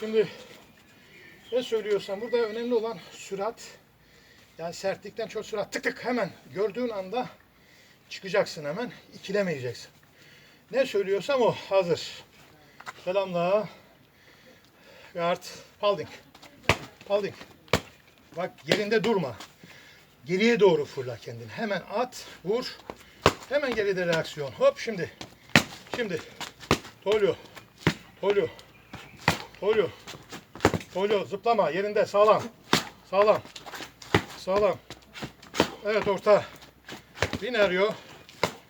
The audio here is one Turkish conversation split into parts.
Şimdi ne söylüyorsam burada önemli olan sürat. Yani sertlikten çok sürat tık tık hemen gördüğün anda çıkacaksın hemen. ikilemeyeceksin. Ne söylüyorsam o hazır. Selamla. Guard. Holding. Holding. Bak yerinde durma. Geriye doğru fırla kendini. Hemen at, vur. Hemen geride reaksiyon. Hop şimdi. Şimdi. Tolyo. Tolyo. Tolyo. Tolyo zıplama yerinde sağlam. Sağlam. Sağlam. Evet orta. Bir neryo.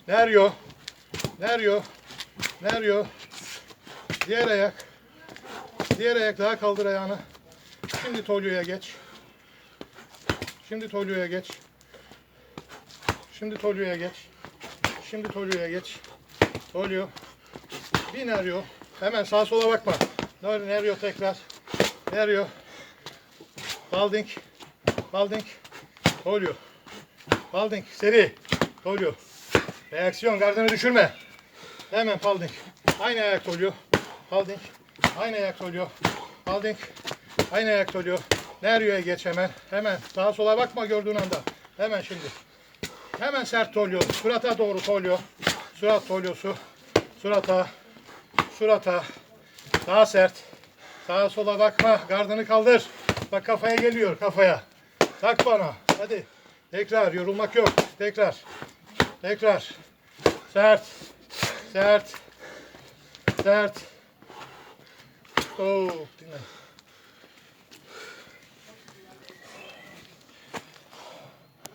Neryo. Neryo. Neryo. Diğer ayak. Diğer ayak daha kaldır ayağını. Şimdi Tolyo'ya geç. Şimdi Tolyo'ya geç. Şimdi Tolyo'ya geç. Şimdi Tolyo'ya geç. Tolyo. Bir neryo. Hemen sağa sola bakma. Ner- Neryo tekrar. Neryo. Balding. Balding. Tolyo. Balding. Seri. Tolyo. Reaksiyon. Gardını düşürme. Hemen Balding. Aynı ayak Tolyo. Balding. Aynı ayak Tolyo. Balding. Aynı ayak Tolyo. Neryo'ya geç hemen. Hemen. Sağa sola bakma gördüğün anda. Hemen şimdi. Hemen sert tolyo. Surata doğru tolyo. Surat tolyosu. Surata. Surata. Daha sert. Sağa sola bakma. Gardını kaldır. Bak kafaya geliyor kafaya. Tak bana. Hadi. Tekrar. Yorulmak yok. Tekrar. Tekrar. Sert. Sert. Sert. Oo, dinle.